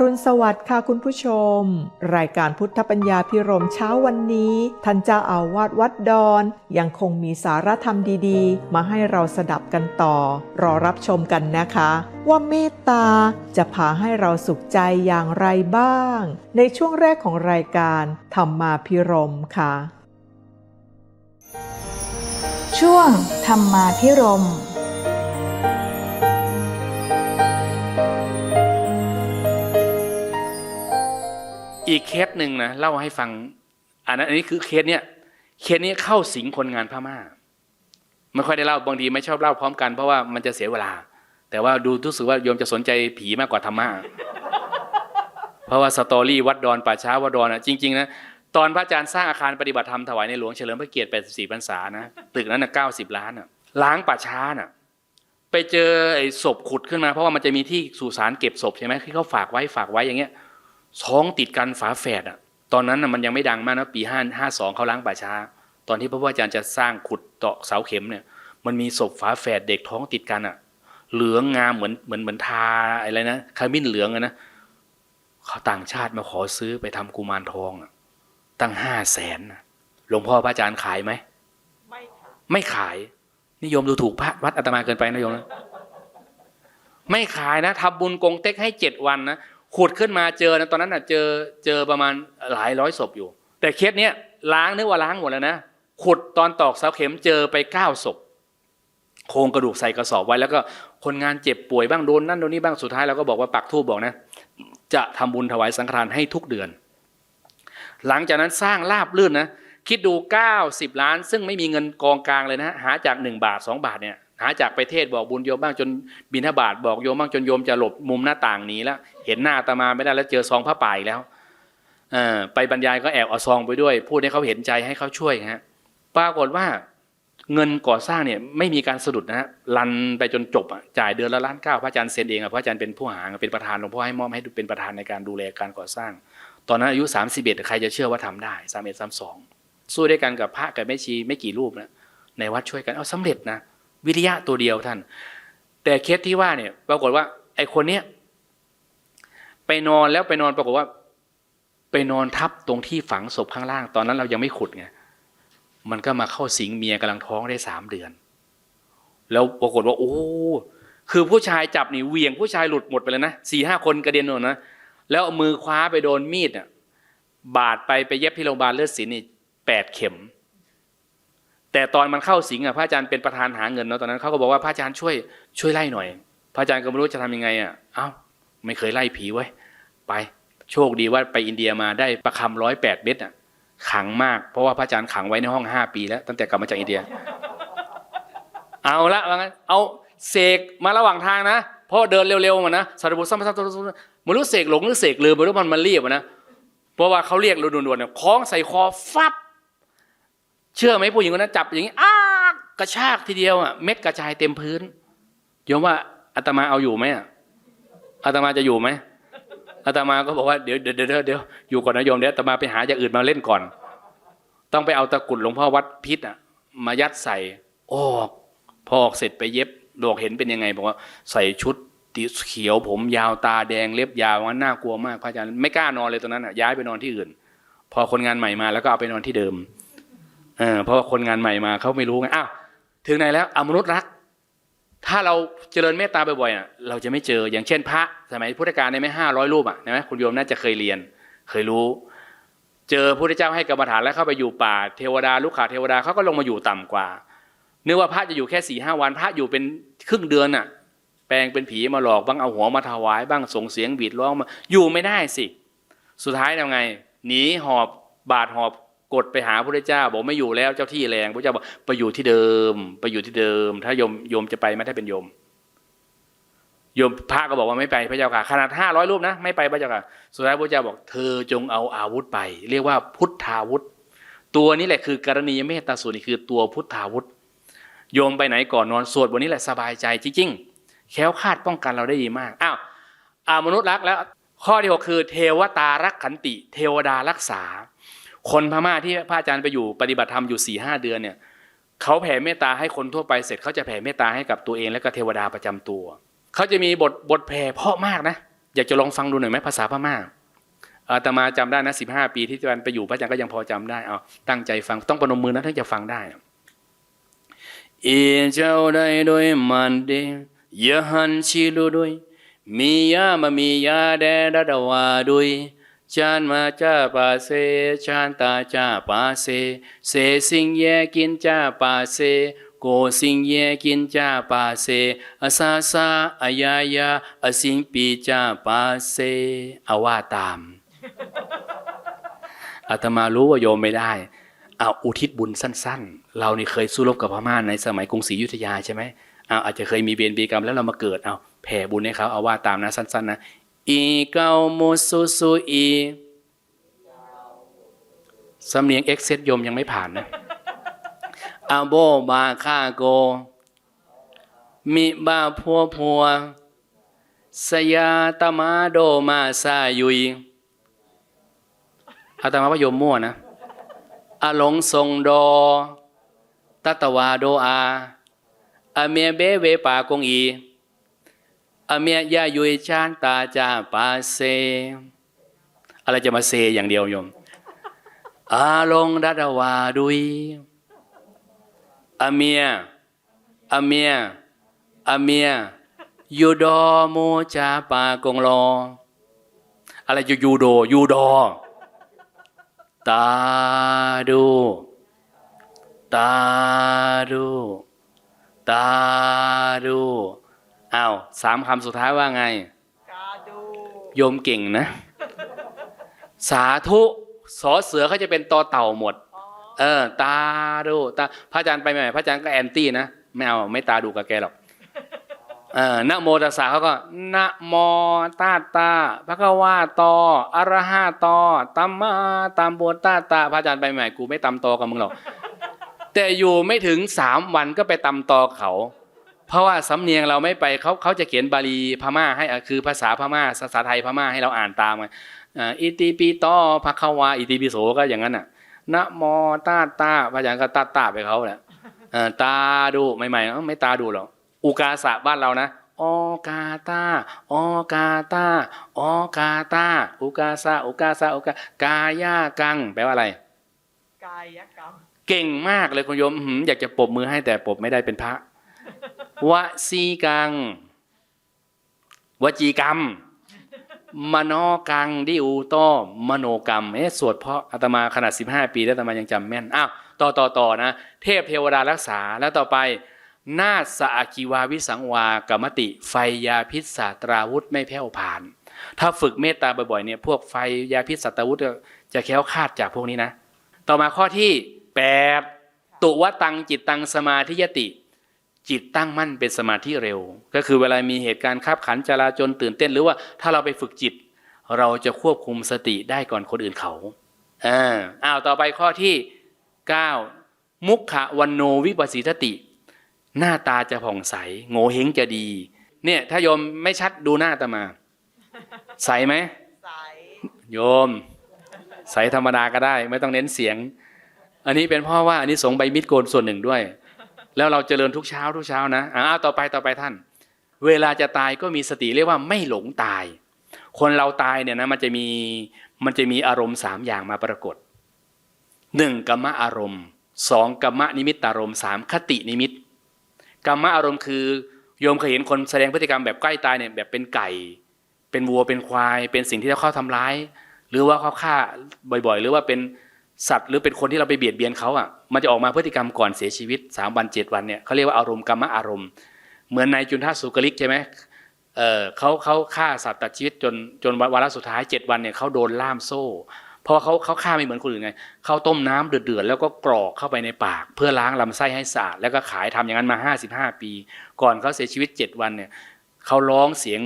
รุณสวัสดิ์ค่ะคุณผู้ชม รายการพุทธปัญญาพิรมเช้าวันนี้ ท่านเจ้าอาวาสวัดดอน ยังคงมีสารธรรมดีๆ มาให้เราสดับกันต่อ รอรับชมกันนะคะ ว่าเมตตาจะพาให้เราสุขใจอย่างไรบ้าง ในช่วงแรกของรายการธรรมาพิรมค่ะ ช่วงธรรมาพิรม อีกเคสหนึ่งนะเล่าให้ฟังอันนั้นอันนี้คือเคสเนี้ยเคสนี้เข้าสิงคนงานพม่าไม่ค่อยได้เล่าบางทีไม่ชอบเล่าพร้อมกันเพราะว่ามันจะเสียเวลา แต่ว่าดูรู้สึกว่าโยมจะสนใจผีมากกว่าธรรมะเพราะว่าสตอรี่วัดดอนป่าช้าวัดดอนอะจริงๆนะตอนพระอาจารย์สร้างอาคารปฏิบัติธรรมถวายในหลวงเฉลิมพระเกียรติ 84 พรรษานะตึกนั้นน่ะ90 ล้านอะล้างป่าช้าน่ะไปเจอไอ้ศพขุดขึ้นมา เพราะว่ามันจะมีที่สุสานเก็บศพใช่ไหมที่เขาฝากไว้ฝากไว้อย่างเงี้ย ท้องติดกันฝาแฝดอะ ตอนนั้นน่ะมันยังไม่ดังมากนะปีห้าห้าสองเขาล้างป่าช้า ตอนที่พระพุทธอาจารย์จะสร้างขุดเตาะเสาเข็มเนี่ย มันมีศพฝาแฝดเด็กท้องติดกันอะ เหลืองงามเหมือนเหมือนเหมือนทาอะไรนะขมิ้นเหลืองอะนะเขาต่างชาติมาขอซื้อไปทำกุมารทองอะตั้งห้าแสนนะหลวงพ่อพระอาจารย์ขายไหมไม่ค่ะไม่ขาย นิยมดูถูกพระวัดอาตมาเกินไปนะโยมนะไม่ขายนะทำบุญกงเต็กให้เจ็ดวันนะ ขุดขึ้นมาเจอนะตอนนั้นน่ะเจอเจอประมาณหลายร้อยศพอยู่ แต่เคสเนี้ยล้างนึกว่าล้างหมดแล้วนะขุดตอนตอกเสาเข็มเจอไปเก้าศพโครงกระดูกใส่กระสอบไว้แล้วก็คนงานเจ็บป่วยบ้างโดนนั่นโดนนี่บ้างสุดท้ายเราก็บอกว่าปักทูบบอกนะ จะทำบุญถวายสังฆทานให้ทุกเดือน หลังจากนั้นสร้างลาบลื่นนะคิดดู 90 ล้าน ซึ่งไม่มีเงินกองกลางเลยนะหาจาก 1 บาท 2 บาทเนี่ย หาจากไปเทศบอกบุญโยมบ้างจนบิณฑบาตบอกโยมบ้างจนโยมจะหลบมุมหน้าต่างหนีแล้ว เห็นหน้าอาตมาไม่ได้แล้วเจอซองผ้าป่าอีกแล้วอไปบรรยายก็แอบเอาซองไปด้วย พูดให้เขาเห็นใจให้เขาช่วยฮะปรากฏว่าเงินก่อสร้างเนี่ยไม่มีการสะดุดนะฮะรันไปจนจบอะจ่ายเดือนละล้านเก้าพระอาจารย์เซ็นเองอะพระอาจารย์เป็นผู้หาเป็นประธานหลวงพ่อให้มอบให้เป็นประธานในการดูแลการก่อสร้าง ตอนนั้นอายุ31ใครจะเชื่อว่าทำได้31 32สู้ด้วยกันกับพระกับแม่ชีไม่กี่รูปนะในวัดช่วยกันเอาสำเร็จนะ วิริยะตัวเดียวท่าน แต่เคสที่ว่าเนี่ย ปรากฏว่า ไอ้คนเนี้ยไปนอนแล้วไปนอนปรากฏว่า ไปนอนทับตรงที่ฝังศพข้างล่าง ตอนนั้นเรายังไม่ขุดไงมันก็มาเข้าสิงเมียกำลังท้องได้สามเดือน แล้วปรากฏว่าโอ้คือผู้ชายจับนี่เวียงผู้ชายหลุดหมดไปเลยนะสี่ห้าคนกระเด็นหมดนะแล้วเอามือคว้าไปโดนมีดอะบาดไปไปเย็บที่โรงพยาบาลเลือดศิลป์นี่แปดเข็ม แต่ตอนมันเข้าสิงอะพระอาจารย์เป็นประธานหาเงินเนาะตอนนั้นเขาก็บอกว่าพระอาจารย์ช่วยช่วยไล่หน่อย พระอาจารย์ก็ไม่รู้จะทำยังไงอะเอ้าไม่เคยไล่ผีไว้ไปโชคดีว่าไปอินเดียมาได้ประคำร้อยแปดเม็ดอะขังมากเพราะว่าพระอาจารย์ขังไว้ในห้องห้าปีแล้ว ตั้งแต่กลับมาจากอินเดีย เอาละว่างั้นเอาเสกมาระหว่างทางนะเพราะเดินเร็วๆมานะสารบุตรซ้ำๆๆไม่รู้เสกหลงหรือเสกลืมไม่รู้มันมันเรียบอะนะเพราะว่าเขาเรียกด่วนๆเนี่ยคล้องใส่คอฟับ เชื่อไหมผู้หญิงคนนั้นจับอย่างนี้อ้ากระชากทีเดียวอะเม็ดกระจายเต็มพื้นโยมว่าอาตมาเอาอยู่ไหมอะอาตมาจะอยู่ไหมอาตมาก็บอกว่าเดี๋ยวเดี๋ยวเดี๋ยวอยู่ก่อนนะโยมเดี๋ยวอาตมาไปหาอย่างอื่นมาเล่นก่อน ต้องไปเอาตะกรุดหลวงพ่อวัดพิษอะ มายัดใส่ออกพอออกเสร็จไปเย็บดอกเห็นเป็นยังไงบอกว่าใส่ชุดตีเขียวผมยาวตาแดงเล็บยาวงั้นน่ากลัวมากพระอาจารย์ไม่กล้านอนเลยตอนนั้นอะย้ายไปนอนที่อื่น พอคนงานใหม่มาแล้วก็เอาไปนอนที่เดิม เพราะคนงานใหม่มาเขาไม่รู้ไงอ้าวถึงไหนแล้วอมนุษย์รัก ถ้าเราเจริญเมตตาบ่อยๆอะเราจะไม่เจออย่างเช่นพระสมัยพุทธกาลในไม่ห้าร้อยรูปอะนะไหมคุณโยมน่าจะเคยเรียน เคยรู้ เจอพระเจ้าให้กรรมฐานแล้วเข้าไปอยู่ป่าเทวดาลูกขาเทวดาเขาก็ลงมาอยู่ต่ำกว่านึกว่าพระจะอยู่แค่สี่ห้าวัน พระอยู่เป็นครึ่งเดือนอะ แปลงเป็นผีมาหลอกบ้างเอาหัวมาถวาย บ้างส่งเสียงบีดร้องมาอยู่ไม่ได้สิ สุดท้ายทำไงหนีหอบบาดหอบ กดไปหาพระเจ้า บอกไม่อยู่แล้วเจ้าที่แรงพระเจ้าบอกไปอยู่ที่เดิม ไปอยู่ที่เดิม ถ้าโยมโยมจะไปไม่ได้เป็นโยมโยมพระก็บอกว่าไม่ไปพระเจ้าค่ะ ขนาดห้าร้อยรูปนะ ไม่ไปพระเจ้าค่ะสุดท้ายพระเจ้าบอกเธอจงเอาอาวุธไป เรียกว่าพุทธาวุธ ตัวนี้แหละคือกรณียเมตตาสูตรนี่คือตัวพุทธาวุธ โยมไปไหนก่อนนอนสวดบนนี้แหละสบายใจจริงๆแค้วคาดป้องกันเราได้ดีมากอ้าวอามนุษย์รักแล้ว ข้อที่หกคือ เทวตารักขันติ เทวดารักษา คนพม่าที่พระอาจารย์ไปอยู่ปฏิบัติธรรมอยู่สี่ห้าเดือนเนี่ยเขาแผ่เมตตาให้คนทั่วไปเสร็จเขาจะแผ่เมตตาให้กับตัวเองและก็เทวดาประจำตัวเขาจะมีบทบทแผ่เพาะมากนะอยากจะลองฟังดูหน่อยไหมภาษาพม่าอาตมาจำได้นะสิบห้าปีที่อาจารย์ไปอยู่พระอาจารย์ก็ยังพอจำได้เอาตั้งใจฟังต้องประนมมือนะถึงจะฟังได้อีเจ้าได้โดยมันเดยหันชิลุด้วยมียามามียาแดดดาวาด้วย จานมาจ้าปาเซจานตาจ้าปาเซเซสิงเยกินจ้าปาเซ โกสิงเยกินจ้าปาเซอาซาซาอายายาอสิงปีจ้าปาเซเอาว่าตามอาตมารู้ว่าโยมไม่ได้เอาอุทิศบุญสั้น ๆ เรานี่เคยสู้รบกับพม่าในสมัยกรุงศรีอยุธยาใช่ไหมเอาอาจจะเคยมีเวรบีกรรมแล้วเรามาเกิดเอาแผ่บุญให้เขาเอาว่าตามนะสั้นๆนะ อีเกาโมซุซุอีสำเนียงเอ็กเซตยมยังไม่ผ่านนะอาโบบาคาโก มิบาพัวพัว สยาตมาโดมาซายุยอาตมาว่าโยมมั่วนะอาหลงทรงดอตัตวาโดอาอาเมียเบเวปากงอี อเมียยายุยชานตาจาปาเซ อะไรจะมาเซอย่างเดียวโยม อาลงดัตวาดุย อเมีย อเมีย อเมียยูดอโมจาปากงลอ อะไรอยู่ยูโดยูดอ ตาดู ตาดู ตาดู อ้าวสามคำสุดท้ายว่าไงโยมเก่งนะ สาธุสอเสือเขาจะเป็นตอเต่าหมด เออ ตาดูตาพระอาจารย์ไปใหม่พระอาจารย์ก็แอนตี้นะไม่เอาไม่ตาดูกับแกหรอกเออนะโมตัสสะเขาก็นะโมตาตาพระกวาตออะระหะตอตัมมาตัมโบตาตาพระอาจารย์ไปใหม่กูไม่ตำตอกับมึงหรอกแต่อยู่ไม่ถึงสามวันก็ไปตำตอเขา เพราะว่าสำเนียงเราไม่ไปเขาเขาจะเขียนบาลีพม่าให้อะคือภาษาพม่าภาษาไทยพม่าให้เราอ่านตามไงอ่าอิติปิโตภควาอิติปิโสก็อย่างนั้นน่ะนะโมตาตาพระอาจารย์ก็ตาตาไปเขาแหละเออตาดูใหม่ๆเอ้าไม่ตาดูหรอกอุกาสะบ้านเรานะออกาตาออกาตาออกาตาอุกาสะอุกาสะอุกากายากัง แปลว่าอะไรกายกรรมเก่งมากเลยคุณโยมอื้อหืออยากจะปรบมือให้แต่ปรบไม่ได้เป็นพระ วสีกัง วจีกรรม มโนกังดิอูโตมโนกรรมเอ๊ะสวดเพราะอาตมาขนาด 15 ปีแล้วอาตมายังจำแม่นอ้าวต่อต่อต่อนะ เทพเทวดารักษาแล้วต่อไปนาสะอาคิวาวิสังวากรรมติ ไฟยาพิษสาตราวุธไม่แผ่วผ่าน ถ้าฝึกเมตตาบ่อยๆเนี่ยพวกไฟยาพิษสัตวุธจะแค้วคาดจากพวกนี้นะ ต่อมาข้อที่ 8 ตุวตังจิตตังสมาธิยติ จิตตั้งมั่นเป็นสมาธิเร็ว ก็คือเวลามีเหตุการณ์ขับขันจราจนตื่นเต้น หรือว่าถ้าเราไปฝึกจิต เราจะควบคุมสติได้ก่อนคนอื่นเขาอ่าอ้าวต่อไปข้อที่ 9 มุขะวันโนวิปัสสิทติ หน้าตาจะผ่องใส โง่เฮงจะดี เนี่ยถ้าโยมไม่ชัดดูหน้าตามา ใสไหมใสโยม ใสธรรมดาก็ได้ ไม่ต้องเน้นเสียง อันนี้เป็นเพราะว่าอันนี้สงส์ใบมิตรโกนส่วนหนึ่งด้วย แล้วเราเจริญทุกเช้าทุกเช้านะอ่าต่อไปต่อไปท่าน เวลาจะตายก็มีสติเรียกว่าไม่หลงตาย คนเราตายเนี่ยนะมันจะมีมันจะมีอารมณ์สามอย่างมาปรากฏหนึ่งกรรมอารมณ์สองกรรมนิมิตอารมณ์สามคตินิมิตกรรมอารมณ์คือโยมเคยเห็นคนแสดงพฤติกรรมแบบใกล้ตายเนี่ยแบบเป็นไก่ เป็นวัวเป็นควาย เป็นสิ่งที่เขาทำร้าย หรือว่าเขาฆ่าบ่อยๆ หรือว่าเป็น สัตว์หรือเป็นคนที่เราไปเบียดเบียนเขาอะมันจะออกมาพฤติกรรมก่อนเสียชีวิตสามวันเจ็ดวันเนี่ยเขาเรียกว่าอารมณ์กรรมอารมณ์ เหมือนนายจุนทสุกลิกใช่ไหมเออเขาเขาฆ่าสัตว์ตัดชีวิตจนจนวาระสุดท้ายเจ็ดวันเนี่ยเขาโดนล่ามโซ่เพราะว่าเขาเขาฆ่าไม่เหมือนคนอื่นไงเขาต้มน้ำเดือดๆแล้วก็กรอกเข้าไปในปาก เพื่อล้างลำไส้ให้สะอาดแล้วก็ขายทำอย่างนั้นมา 55 ปี ก่อนเขาเสียชีวิต 7 วันเนี่ยเขาร้องเสียง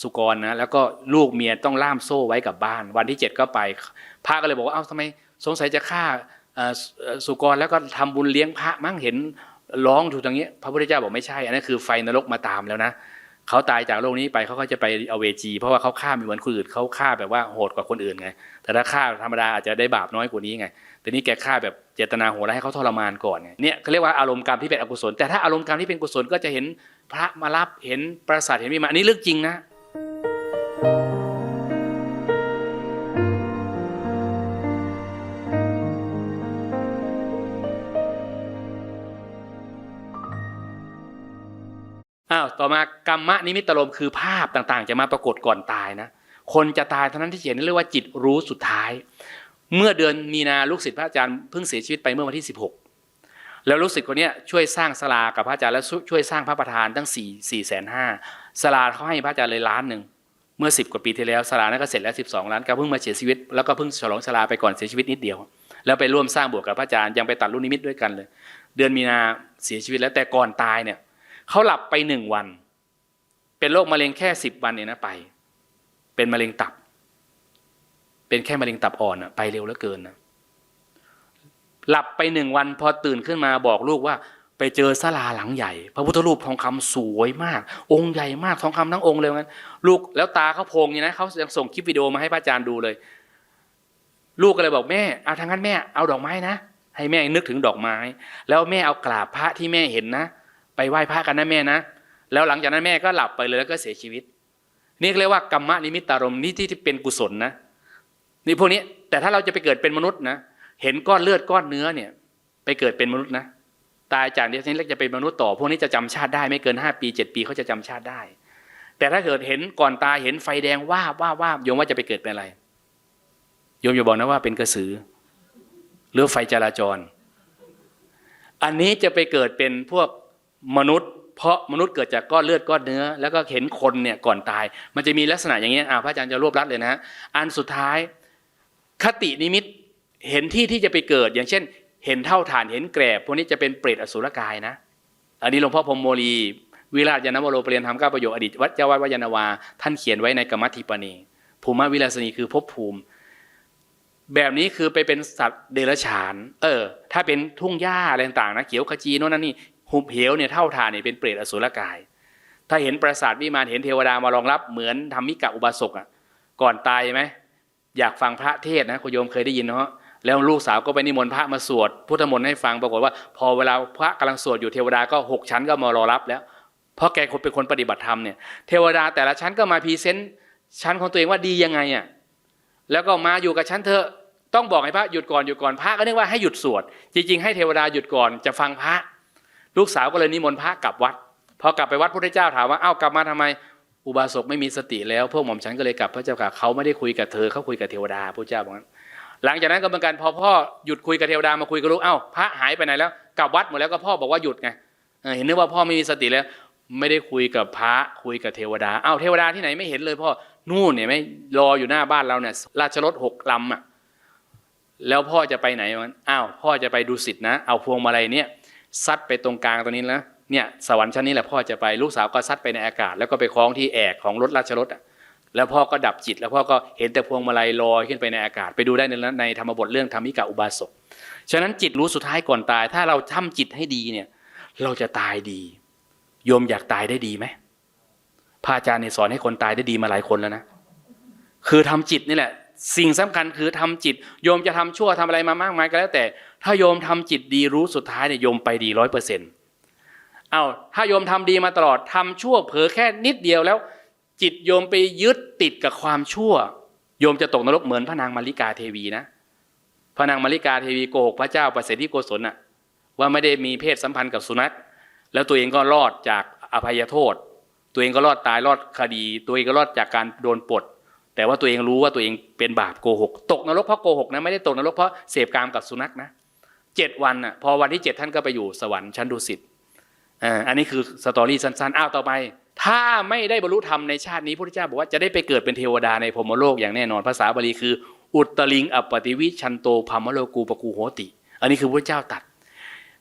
สุกรนะแล้วก็ลูกเมียต้องล่ามโซ่ไว้กับบ้าน วันที่เจ็ดก็ไปพระก็เลยบอกว่าเอ้าทำไม สงสัยจะฆ่าสุกรแล้วก็ทำบุญเลี้ยงพระมั่งเห็นร้องถูกตรงนี้พระพุทธเจ้าบอกไม่ใช่ อันนั้นคือไฟนรกมาตามแล้วนะเขาตายจากโลกนี้ไปเขาก็จะไปเอาเวจี เพราะว่าเขาฆ่าม่เหมือนคนอื่นเขาฆ่าแบบว่าโหดกว่าคนอื่นไง แต่ถ้าฆ่าธรรมดาอาจจะได้บาปน้อยกว่านี้ไง แต่นี่แกฆ่าแบบเจตนาโหดแล้วให้เขาทรมานก่อนไง เนี่ยเขาเรียกว่าอารมณ์กรรมที่เป็นอกุศล แต่ถ้าอารมณ์กรรมที่เป็นกุศลก็จะเห็นพระมารับเห็นปราสาทเห็นวิมานอันนี้เรื่องจริงนะ อ้าวต่อมากรรมนิมิตลมคือภาพต่างๆ จะมาปรากฏก่อนตายนะคนจะตายเท่านั้นที่จะเห็นเรียกว่าจิตรู้สุดท้าย เมื่อเดือนมีนาลูกศิษย์พระอาจารย์เพิ่งเสียชีวิตไปเมื่อวันที่ 16 แล้วลูกศิษย์คนนี้ช่วยสร้างศาลากับพระอาจารย์แล้วช่วยสร้างพระประธานตั้ง4 4แสนห้าศาลาเขาให้พระอาจารย์เลยล้านหนึ่งเมื่อ 10 กว่าปีที่แล้วศาลานั้นก็เสร็จแล้ว 12 ล้านก็เพิ่งมาเสียชีวิตแล้วก็เพิ่งฉลองศาลาไปก่อนเสียชีวิตนิดเดียว แล้วไปร่วมสร้างบสถ์กับพระอาจารย์ยังไปตัดรุ่นนิมิตด้วยกันเลย เดือนมีนาเสียชีวิตแล้วแต่ก่อนตายเนี่ย เขาหลับไปหนึ่งวัน เป็นโรคมะเร็งแค่สิบวันเนี่ยนะไป เป็นมะเร็งตับ เป็นแค่มะเร็งตับอ่อนอะไปเร็วเหลือเกินนะหลับไปหนึ่งวันพอตื่นขึ้นมาบอกลูกว่า ไปเจอศาลาหลังใหญ่ พระพุทธรูปทองคำสวยมาก องค์ใหญ่มากทองคำทั้งองค์เลยงั้น ลูกแล้วตาเขาโพงอย่างนะเขายังส่งคลิปวิดีโอมาให้พระอาจารย์ดูเลย ลูกก็เลยบอกแม่เอาทางนั้นแม่เอาดอกไม้นะให้แม่นึกถึงดอกไม้ แล้วแม่เอากราบพระที่แม่เห็นนะ ไปไหว้พระกันนะแม่นะ แล้วหลังจากนั้นแม่ก็หลับไปเลยแล้วก็เสียชีวิต นี่เรียกว่ากรรมนิมิตารมณ์นี่ที่เป็นกุศลนะนี่พวกนี้แต่ถ้าเราจะไปเกิดเป็นมนุษย์นะเห็นก้อนเลือดก้อนเนื้อเนี่ย ไปเกิดเป็นมนุษย์นะตายจากนี้นี้แล้วจะเป็นมนุษย์ต่อ พวกนี้จะจำชาติได้ไม่เกินห้าปีเจ็ดปีเขาจะจำชาติได้ แต่ถ้าเกิดเห็นก่อนตายเห็นไฟแดงว่าบว่าว่าโยมว่าจะไปเกิดเป็นอะไรโยมอย่าบอกนะว่าเป็นกระสือหรือไฟจราจร อันนี้จะไปเกิดเป็นพวก มนุษย์เพราะมนุษย์เกิดจากก้อนเลือดก้อนเนื้อ แล้วก็เห็นคนเนี่ยก่อนตาย มันจะมีลักษณะอย่างนี้อ่าพระอาจารย์จะรวบรัดเลยนะฮะอันสุดท้ายคตินิมิตเห็นที่ที่จะไปเกิด อย่างเช่น เห็นเท่าฐานเห็นแกรบพวกนี้จะเป็นเปรตอสุรกายนะ อันนี้หลวงพ่อพรมโมลี วิราชยานวโรปเรียนธรรมเก้าประโยคอดีตวัดเจ้าวัดวายานาวา ท่านเขียนไว้ในกรรมธิปณีภูมิวิลาสนีคือภพภูมิ แบบนี้คือไปเป็นสัตว์เดรัจฉาน เออ ถ้าเป็นทุ่งหญ้าอะไรต่างๆนะเขียวขจีโน่นนั่นนี่ หุบเหวเนี่ยเท่าฐานเนี่ยเป็นเปรตอสุรกาย ถ้าเห็นปราสาทวิมานเห็นเทวดามารองรับเหมือนทำมิกะอุบาสกอะก่อนตายไหมอยากฟังพระเทศนะคุณโยมเคยได้ยินเนาะแล้วลูกสาวก็ไปนิมนต์พระมาสวดพุทธมนต์ให้ฟังปรากฏว่า พอเวลาพระกำลังสวดอยู่เทวดาก็หกชั้นก็มารอรับแล้ว เพราะแกคนเป็นคนปฏิบัติธรรมเนี่ยเทวดาแต่ละชั้นก็มาพรีเซนต์ชั้นของตัวเองว่าดียังไงอะแล้วก็มาอยู่กับชั้นเธอต้องบอกให้พระหยุดก่อนหยุดก่อนพระก็นึกว่าให้หยุดสวด จริงๆให้เทวดาหยุดก่อนจะฟังพระ ลูกสาวก็เลยนิมนต์พระกลับวัดพอกลับไปวัดพระเจ้าถามว่าเอ้ากลับมาทำไม อุบาสกไม่มีสติแล้วพวกหม่อมฉันก็เลยกลับพระเจ้าค่ะเขาไม่ได้คุยกับเธอเขาคุยกับเทวดาพระเจ้าบอกงั้นหลังจากนั้นก็เหมือนกันพอพ่อหยุดคุยกับเทวดามาคุยกับลูกเอ้าพระหายไปไหนแล้วกลับวัดหมดแล้วก็พ่อบอกว่าหยุดไงเห็นนึกว่าพ่อไม่มีสติแล้ว ไม่ได้คุยกับพระคุยกับเทวดาเอ้าเทวดาที่ไหนไม่เห็นเลยพ่อนู่นเนี่ยไม่รออยู่หน้าบ้านเราเนี่ยราชรถหกลำอะแล้วพ่อจะไปไหนมันอ้าวพ่อจะไปดูสิทธินะ เอาพวงมาลัยเนี่ย ซัดไปตรงกลางตรงนี้นะเนี่ยสวรรค์ชั้นนี้แหละพ่อจะไปลูกสาวก็ซัดไปในอากาศ แล้วก็ไปคล้องที่แอกของรถราชรถอะแล้วพ่อก็ดับจิต แล้วพ่อก็เห็นแต่พวงมาลัยลอยขึ้นไปในอากาศ ไปดูได้ในในธรรมบทเรื่องธรรมิกาอุบาสกฉะนั้นจิตรู้สุดท้ายก่อนตาย ถ้าเราทำจิตให้ดีเนี่ย เราจะตายดีโยมอยากตายได้ดีไหมพระอาจารย์เนี่ยสอนให้คนตายได้ดีมาหลายคนแล้วนะคือทำจิตนี่แหละ สิ่งสำคัญคือทำจิตโยมจะทำชั่วทำอะไรมามากมายก็แล้วแต่ ถ้าโยมทำจิตดีรู้สุดท้ายเนี่ยโยมไปดีร้อยเปอร์เซ็นต์เอาถ้าโยมทำดีมาตลอดทำชั่วเผลอแค่นิดเดียวแล้ว จิตโยมไปยึดติดกับความชั่ว โยมจะตกนรกเหมือนพระนางมาริกาเทวีนะพระนางมาริกาเทวีโกหกพระเจ้าประเสริฐที่โกศลน่ะว่าไม่ได้มีเพศสัมพันธ์กับสุนัขแล้วตัวเองก็รอดจากอภัยโทษ ตัวเองก็รอดตายรอดคดี ตัวเองก็รอดจากการโดนปลดแต่ว่าตัวเองรู้ว่าตัวเองเป็นบาปโกหก ตกนรกเพราะโกหกนะไม่ได้ตกนรกเพราะเสพกามกับสุนัขนะ เจ็ดวันน่ะพอวันที่เจ็ดท่านก็ไปอยู่สวรรค์ชั้นดุสิตอ่าอันนี้คือสตอรี่สั้นๆอ้าวต่อไป ถ้าไม่ได้บรรลุธรรมในชาตินี้พระพุทธเจ้าบอกว่าจะได้ไปเกิดเป็นเทวดาในพรมโลกอย่างแน่นอนภาษาบาลีคือ อุตลิงอัปติวิชันโตพัมโลกูปกูโหติ อันนี้คือพระเจ้าตัด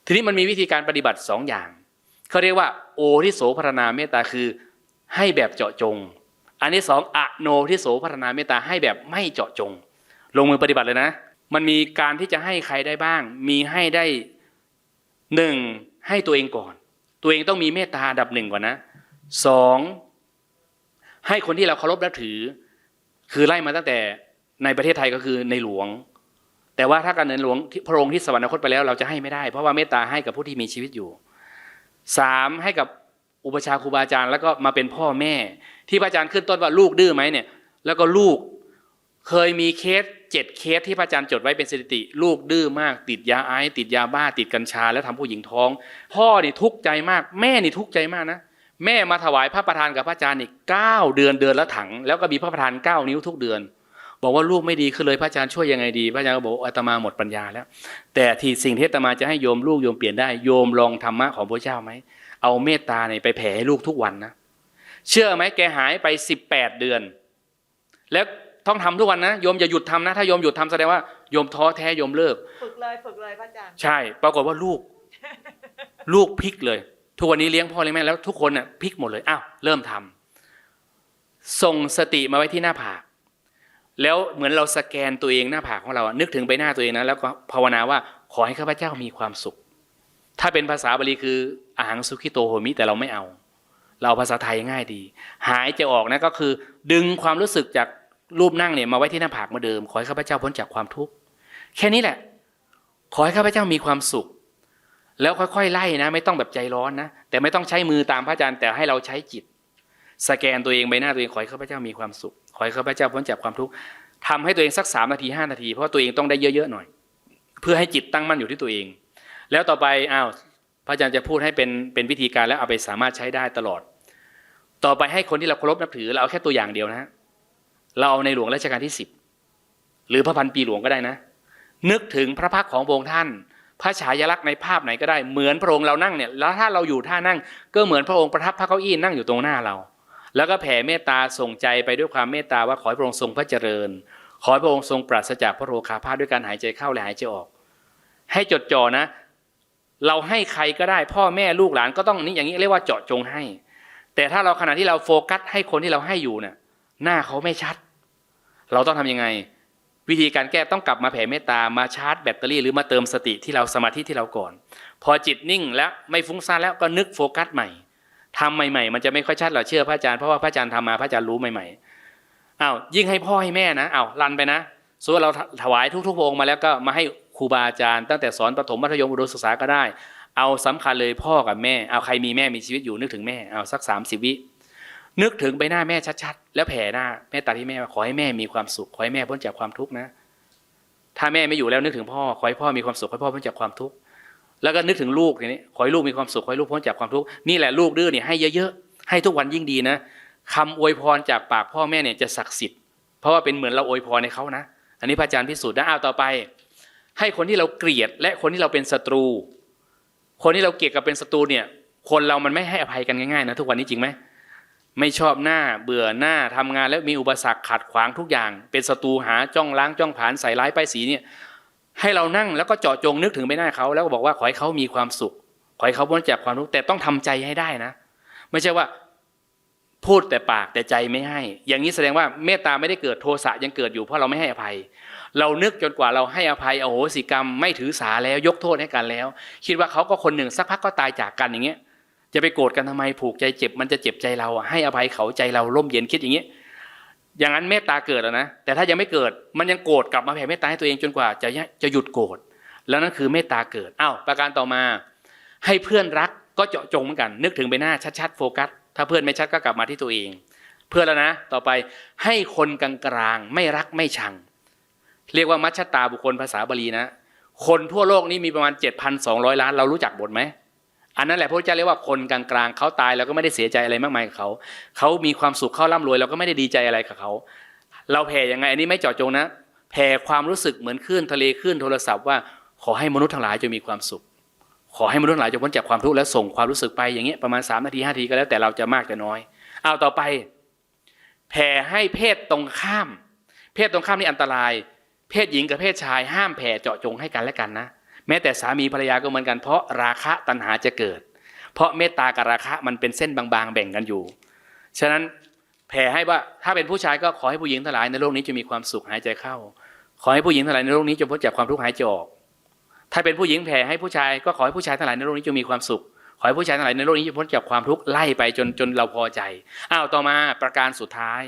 ทีนี้มันมีวิธีการปฏิบัติสองอย่างเขาเรียกว่า โอที่โสพรณนาเมตตาคือให้แบบเจาะจง อันที่สองอโนทิโสพัฒนาเมตตาให้แบบไม่เจาะจง ลงมือปฏิบัติเลยนะ มันมีการที่จะให้ใครได้บ้าง มีให้ได้หนึ่งให้ตัวเองก่อน ตัวเองต้องมีเมตตาดับหนึ่งก่อนนะสองให้คนที่เราเคารพนับถือ คือไล่มาตั้งแต่ในประเทศไทยก็คือในหลวง แต่ว่าถ้าการในหลวงพระองค์ที่สวรรคตไปแล้ว เราจะให้ไม่ได้ เพราะว่าเมตตาให้กับผู้ที่มีชีวิตอยู่สามให้กับอุปชาครูบาอาจารย์แล้วก็มาเป็นพ่อแม่ ที่พระอาจารย์ขึ้นต้นว่าลูกดื้อไหมเนี่ย แล้วก็ลูกเคยมีเคส เจ็ดเคสที่พระอาจารย์จดไว้เป็นสถิติ ลูกดื้อมาก ติดยาไอซ์ติดยาบ้าติดกัญชา แล้วทำผู้หญิงท้อง พ่อนี่ทุกข์ใจมาก แม่นี่ทุกข์ใจมากนะแม่มาถวายพระประธานกับพระอาจารย์อีกเก้าเดือนเดือนละถัง แล้วก็มีพระประธานเก้านิ้วทุกเดือน บอกว่าลูกไม่ดีขึ้นเลยพระอาจารย์ช่วยยังไงดี พระอาจารย์ก็บอกอาตมาหมดปัญญาแล้ว แต่ที่สิ่งที่อาตมาจะให้โยมลูกโยมเปลี่ยนได้โยมลองธรรมะของพระเจ้าไหมเอาเมตตาเนี่ยไปแผ่ให้ลูกทุกวันนะเชื่อไหมแกหายไปสิบแปดเดือน แล้ว ต้องทำทุกวันนะโยมอย่าหยุดทำนะ ถ้าโยมหยุดทำแสดงว่าโยมท้อแท้โยมเลิก ฝึกเลยฝึกเลยพระอาจารย์ใช่ ปรากฏว่าลูก ลูกพลิกเลย ทุกวันนี้เลี้ยงพ่อเลี้ยงแม่แล้วทุกคนน่ะพลิกหมดเลยอ้าวเริ่มทำส่งสติมาไว้ที่หน้าผาก แล้วเหมือนเราสแกนตัวเองหน้าผากของเราอะนึกถึงใบหน้าตัวเองนะแล้วก็ภาวนาว่าขอให้ข้าพเจ้ามีความสุข ถ้าเป็นภาษาบาลีคืออาหังสุขิโตโหมิแต่เราไม่เอา เราภาษาไทยง่ายดี หายจะออกนะก็คือ ดึงความรู้สึกจาก รูปนั่งเนี่ยมาไว้ที่หน้าผากมาเดิม ขอให้ข้าพเจ้าพ้นจากความทุกข์แค่นี้แหละ ขอให้ข้าพเจ้ามีความสุข แล้วค่อยๆไล่นะ ไม่ต้องแบบใจร้อนนะแต่ไม่ต้องใช้มือตามพระอาจารย์แต่ให้เราใช้จิต สแกนตัวเองใบหน้าตัวเองขอให้ข้าพเจ้ามีความสุข ขอให้ข้าพเจ้าพ้นจากความทุกข์ทำให้ตัวเองสักสามนาทีห้านาที เพราะตัวเองต้องได้เยอะๆหน่อย เพื่อให้จิตตั้งมั่นอยู่ที่ตัวเอง แล้วต่อไปอ้าวพระอาจารย์จะพูดให้เป็นเป็นวิธีการแล้วเอาไปสามารถใช้ได้ตลอด ต่อไปให้คนที่เราเคารพนับถือเราเอาแค่ตัวอย่างเดียวนะฮะ เราเอาในหลวงรัชกาลที่สิบหรือพระพันปีหลวงก็ได้นะ นึกถึงพระพักของพระองค์ท่าน พระฉายาลักษณ์ในภาพไหนก็ได้เหมือนพระองค์เรานั่งเนี่ยแล้วถ้าเราอยู่ท่านั่ง ก็เหมือนพระองค์ประทับพระเก้าอี้นั่งอยู่ตรงหน้าเรา แล้วก็แผ่เมตตาส่งใจไปด้วยความเมตตาว่าขอให้พระองค์ทรงพระเจริญ ขอให้พระองค์ทรงปราศจากพระโรคาพาธด้วยการหายใจเข้าและหายใจออก ให้จดจ่อนะ เราให้ใครก็ได้ พ่อแม่ลูกหลานก็ต้องนี่อย่างนี้เรียกว่าเจาะจงให้ แต่ถ้าเราขณะที่เราโฟกัสให้คนที่เราให้อยู่เนี่ยหน้าเขาไม่ชัด เราต้องทำยังไง วิธีการแก้ต้องกลับมาแผ่เมตตามาชาร์จแบตเตอรี่หรือมาเติมสติที่เราสมาธิที่เราก่อน พอจิตนิ่งแล้วไม่ฟุ้งซ่านแล้วก็นึกโฟกัสใหม่ทำใหม่ๆ มันจะไม่ค่อยชัดหรอกเชื่อพระอาจารย์เพราะว่าพระอาจารย์ทำมาพระอาจารย์รู้ใหม่ๆอ้าวยิ่งให้พ่อให้แม่นะอ้าวรันไปนะส่วนเราถวายทุกๆองค์มาแล้วก็มาให้ครูบาอาจารย์ตั้งแต่สอนประถมมัธยมอุดมศึกษาก็ได้ เอาสำคัญเลยพ่อกับแม่ เอาใครมีแม่มีชีวิตอยู่นึกถึงแม่เอาสักสามสิบวิ นึกถึงใบหน้าแม่ชัดๆ แล้วแผ่หน้าแม่ตาที่แม่ขอให้แม่มีความสุขขอให้แม่พ้นจากความทุกข์นะ ถ้าแม่ไม่อยู่แล้วนึกถึงพ่อขอให้พ่อมีความสุขขอให้พ่อพ้นจากความทุกข์แล้วก็นึกถึงลูกอย่างนี้ขอให้ลูกมีความสุขขอให้ลูกพ้นจากความทุกข์นี่แหละลูกดื้อเนี่ยให้เยอะๆให้ทุกวันยิ่งดีนะคำอวยพรจากปากพ่อแม่เนี่ยจะศักดิ์สิทธิ์เพราะว่าเป็นเหมือนเราอวยพรในเขานะ อันนี้พระอาจารย์พิสูจน์นะอ้าวต่อไป ให้คนที่เราเกลียดและคนที่เราเป็นศัตรู คนที่เราเกลียดกับเป็นศัตรูเนี่ย คนเรามันไม่ให้อภัยกันง่ายๆนะทุกวันนี้จริงไหม ไม่ชอบหน้าเบื่อหน้าทำงานแล้วมีอุปสรรคขัดขวางทุกอย่าง เป็นศัตรูหาจ้องล้างจ้องผานใส่ร้ายป้ายสีเนี่ยให้เรานั่งแล้วก็เจาะจงนึกถึงไปหน้าเขาแล้วก็บอกว่าขอให้เขามีความสุข ขอให้เขาพ้นจากความทุกข์แต่ต้องทำใจให้ได้นะ ไม่ใช่ว่าพูดแต่ปากแต่ใจไม่ให้ อย่างนี้แสดงว่าเมตตาไม่ได้เกิดโทสะยังเกิดอยู่เพราะเราไม่ให้อภัย เรานึกจนกว่าเราให้อภัยอโหสิกรรม ไม่ถือสาแล้วยกโทษให้กันแล้ว คิดว่าเขาก็คนหนึ่งสักพักก็ตายจากกันอย่างเงี้ย จะไปโกรธกันทำไมผูกใจเจ็บ มันจะเจ็บใจเราให้อภัยเขาใจเราร่มเย็นคิดอย่างนี้อย่างนั้นเมตตาเกิดแล้วนะแต่ถ้ายังไม่เกิดมันยังโกรธกลับมาแผ่เมตตาให้ตัวเองจนกว่าจะจะหยุดโกรธแล้วนั่นคือเมตตาเกิดอ้าวประการต่อมา ให้เพื่อนรักก็เจาะจงเหมือนกัน นึกถึงใบหน้าชัดๆโฟกัส ถ้าเพื่อนไม่ชัดก็กลับมาที่ตัวเอง เพื่อนแล้วนะ ต่อไปให้คนกลางๆไม่รักไม่ชัง เรียกว่ามัชตาบุคคลภาษาบาลีนะ คนทั่วโลกนี้มีประมาณ 7,200 ล้านเรารู้จักบทไหม อันนั้นแหละพระเจ้าเรียกว่าคนกลางๆเขาตายเราก็ไม่ได้เสียใจอะไรมากมายกับเขาเขามีความสุขเขาร่ำรวยเราก็ไม่ได้ดีใจอะไรกับเขาเราแผ่ยังไงอันนี้ไม่เจาะจงนะแผ่ความรู้สึกเหมือนคลื่นทะเลคลื่นโทรศัพท์ว่าขอให้มนุษย์ทั้งหลายจะมีความสุข ขอให้มนุษย์ทั้งหลายจะพ้นจากความทุกข์และส่งความรู้สึกไปอย่างเงี้ยประมาณ3นาที5นาทีก็แล้วแต่เราจะมากจะน้อยเอาต่อไป แผ่ให้เพศตรงข้าม เพศตรงข้ามนี่อันตราย เพศหญิงกับเพศชายห้ามแผ่เจาะจงให้กันและกันนะ แม้แต่สามีภรรยาก็เหมือนกัน เพราะราคะตัณหาจะเกิด เพราะเมตตากับราคะมันเป็นเส้นบางๆแบ่งกันอยู่ ฉะนั้นแผ่ให้ว่าถ้าเป็นผู้ชายก็ขอให้ผู้หญิงทั้งหลายในโลกนี้จะมีความสุขหายใจเข้า ขอให้ผู้หญิงทั้งหลายในโลกนี้จะพ้นจากความทุกข์หายใจออก ถ้าเป็นผู้หญิงแผ่ให้ผู้ชายก็ขอให้ผู้ชายทั้งหลายในโลกนี้จะมีความสุข ขอให้ผู้ชายทั้งหลายในโลกนี้จะพ้นจากความทุกข์ไล่ไปจนจนเราพอใจ อ้าวต่อมาประการสุดท้าย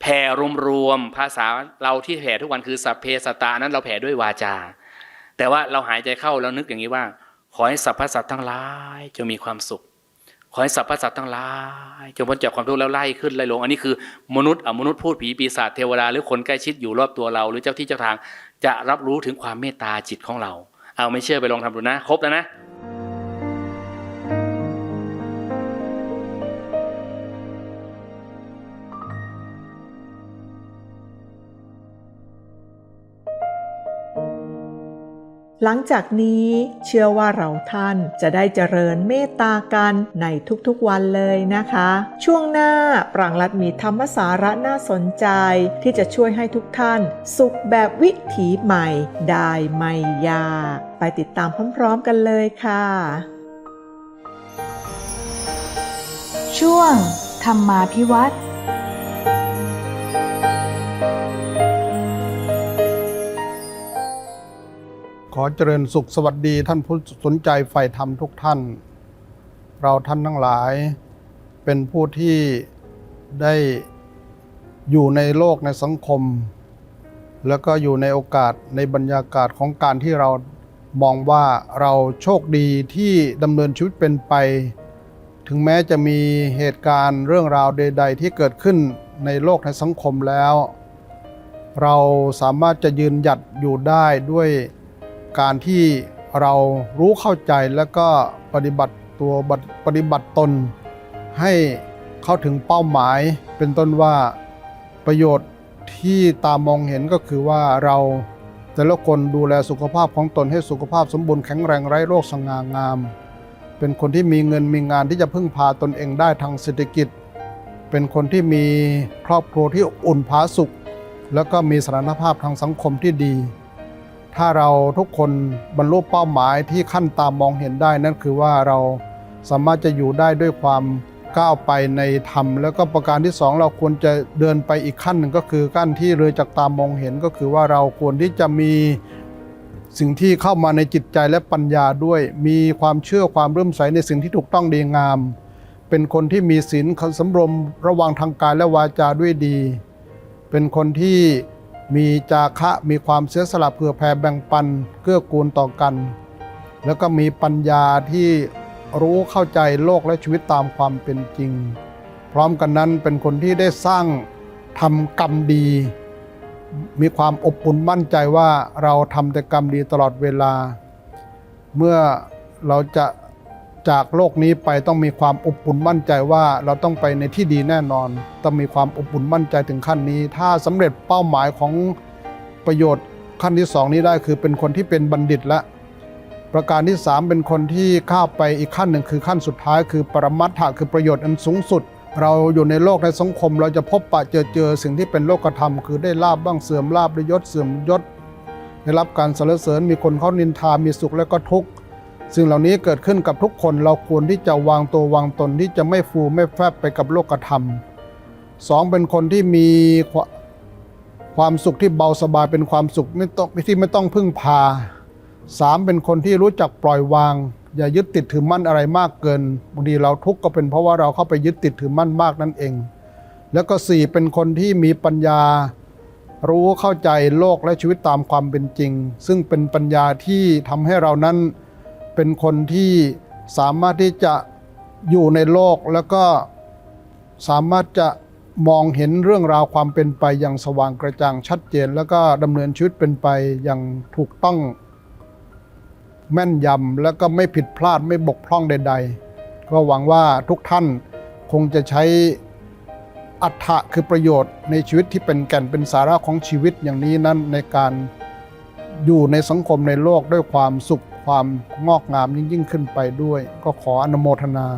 แผ่รวมๆภาษาเราที่แผ่ทุกวันคือสัพเพสตานั้นเราแผ่ด้วยวาจา แต่ว่าเราหายใจเข้าแล้วนึกอย่างนี้ว่า ขอให้สรรพสัตว์ทั้งหลายจะมีความสุข ขอให้สรรพสัตว์ทั้งหลายจงพ้นจากความทุกข์แล้วไล่ขึ้นไล่ลง อันนี้คือมนุษย์อมนุษย์พูดผีปีศาจเทวดาหรือคนใกล้ชิดอยู่รอบตัวเรา หรือเจ้าที่เจ้าทางจะรับรู้ถึงความเมตตาจิตของเรา เอาไม่เชื่อไปลองทำดูนะ ครบแล้วนะ หลังจากนี้เชื่อว่าเราท่านจะได้เจริญเมตตากันในทุกๆวันเลยนะคะ ช่วงหน้าปรางรัฐมีธรรมสาระน่าสนใจ ที่จะช่วยให้ทุกท่าน สุขแบบวิถีใหม่ ได้ไม่ยากไปติดตามพร้อมๆกันเลยค่ะ ช่วงธรรมาพิวัตร อเจริญสุขสวัสดีท่านผู้สนใจใฝ่ธรรมทุกท่าน เราท่านทั้งหลาย เป็นผู้ที่ได้อยู่ในโลกในสังคม แล้วก็อยู่ในโอกาสในบรรยากาศของการที่เรามองว่าเราโชคดีที่ดำเนินชีวิตเป็นไป ถึงแม้จะมีเหตุการณ์เรื่องราวใด ๆ ที่เกิดขึ้นในโลกในสังคมแล้ว เราสามารถจะยืนหยัดอยู่ได้ด้วย การที่เรารู้เข้าใจแล้วก็ปฏิบัติตัวปฏิบัติตน ให้เข้าถึงเป้าหมาย เป็นต้นว่าประโยชน์ที่ตามองเห็นก็คือว่าเราแต่ละคนดูแลสุขภาพของตนให้สุขภาพสมบูรณ์แข็งแรงไร้โรคสง่างาม เป็นคนที่มีเงินมีงานที่จะพึ่งพาตนเองได้ทางเศรษฐกิจ เป็นคนที่มีครอบครัวที่อบอุ่นผาสุข แล้วก็มีสถานภาพทางสังคมที่ดี ถ้าเราทุกคนบรรลุเป้าหมายที่ขั้นตามมองเห็นได้ นั่นคือว่าเราสามารถจะอยู่ได้ด้วยความก้าวไปในธรรม แล้วก็ประการที่สองเราควรจะเดินไปอีกขั้นหนึ่งก็คือขั้นที่เลยจากตามมองเห็นก็คือว่าเราควรที่จะมีสิ่งที่เข้ามาในจิตใจและปัญญาด้วย มีความเชื่อความเริ่มใสในสิ่งที่ถูกต้องดีงาม เป็นคนที่มีศีลสำรวมระวังทางกายและวาจาด้วยดี เป็นคนที่ มีจาคะมีความเสียสละเผื่อแผ่แบ่งปันเกื้อกูลต่อกัน แล้วก็มีปัญญาที่รู้เข้าใจโลกและชีวิตตามความเป็นจริง พร้อมกันนั้นเป็นคนที่ได้สร้างทำกรรมดี มีความอบอุ่นมั่นใจว่าเราทำแต่กรรมดีตลอดเวลา เมื่อเราจะ จากโลกนี้ไปต้องมีความอบอุ่นมั่นใจว่าเราต้องไปในที่ดีแน่นอน ต้องมีความอบอุ่นมั่นใจถึงขั้นนี้ ถ้าสำเร็จเป้าหมายของประโยชน์ขั้นที่สองนี้ได้คือเป็นคนที่เป็นบัณฑิตและประการที่ 3 เป็นคนที่ข้าไปอีกขั้นหนึ่งคือขั้นสุดท้าย คือปรมัตถะคือประโยชน์อันสูงสุด เราอยู่ในโลกในสังคม เราจะพบปะเจอเจอสิ่งที่เป็นโลกธรรม คือได้ลาบบ้างเสื่อมลาบได้ยศเสื่อมยศได้รับการสรรเสริญมีคนเขานินทามีสุขและก็ทุกข์ สิ่งเหล่านี้เกิดขึ้นกับทุกคนเราควรที่จะวางตัววางตนที่จะไม่ฟูไม่แฟบไปกับโลกธรรมสองเป็นคนที่มีควความสุขที่เบาสบายเป็นความสุขไม่ต้องที่ไม่ต้องพึ่งพาสามเป็นคนที่รู้จักปล่อยวาง อย่ายึดติดถือมั่นอะไรมากเกินบางทีเราทุกข์ก็เป็นเพราะว่าเราเข้าไปยึดติดถือมั่นมากนั่นเอง แล้วก็สี่เป็นคนที่มีปัญญารู้เข้าใจโลกและชีวิตตามความเป็นจริง ซึ่งเป็นปัญญาที่ทำให้เรานั้น เป็นคนที่สามารถที่จะอยู่ในโลกแล้วก็สามารถจะมองเห็นเรื่องราวความเป็นไปอย่างสว่างกระจ่างชัดเจน แล้วก็ดำเนินชีวิตเป็นไปอย่างถูกต้อง แม่นยำแล้วก็ไม่ผิดพลาดไม่บกพร่องใด ๆ ก็หวังว่าทุกท่านคงจะใช้อัตถะคือประโยชน์ในชีวิตที่เป็นแก่นเป็นสาระของชีวิตอย่างนี้นั้นในการอยู่ในสังคมในโลกด้วยความสุข ความงอกงามยิ่งยิ่งขึ้นไปด้วย ก็ขออนุโมทนา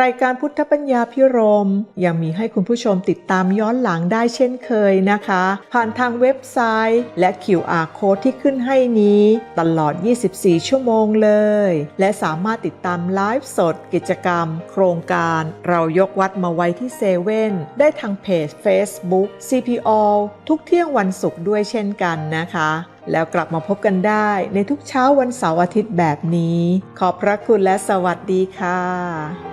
รายการพุทธปัญญาพิรมยังมีให้คุณผู้ชมติดตามย้อนหลังได้เช่นเคยนะคะ ผ่านทางเว็บไซต์และ QR code ที่ขึ้นให้นี้ ตลอด 24 ชั่วโมงเลย และสามารถติดตามไลฟ์สด กิจกรรม โครงการ เรายกวัดมาไว้ที่เซเว่นได้ทางเพจ Facebook CPO ทุกเที่ยงวันศุกร์ด้วยเช่นกันนะคะ แล้วกลับมาพบกันได้ในทุกเช้าวันเสาร์อาทิตย์แบบนี้ ขอบพระคุณและสวัสดีค่ะ